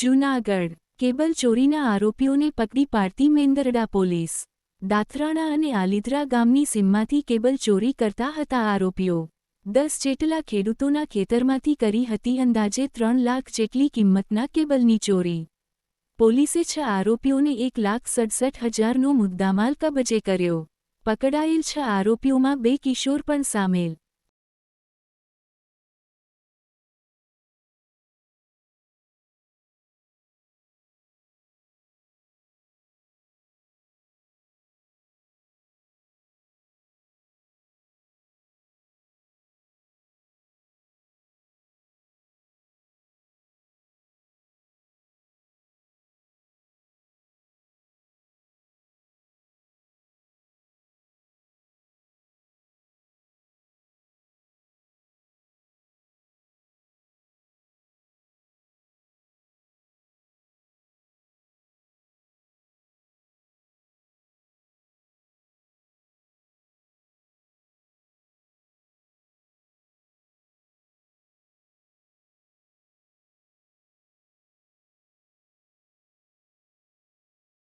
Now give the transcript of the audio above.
Junagadh, cable ચોરીના આરોપીઓને પકડી પાડતી મેંદરડા પોલીસ. દાથરાણા અને આલિદ્રા ગામની સીમમાંથી કેબલ ચોરી કરતા હતા આરોપીઓ. દસ જેટલા ખેડૂતોના ખેતરમાંથી કરી હતી અંદાજે ત્રણ લાખ જેટલી કિંમતના કેબલની ચોરી. પોલીસે છ આરોપીઓને એક લાખ સડસઠ હજારનો મુદ્દામાલ કબજે કર્યો. પકડાયેલ છ આરોપીઓમાં બે કિશોર પણ સામેલ.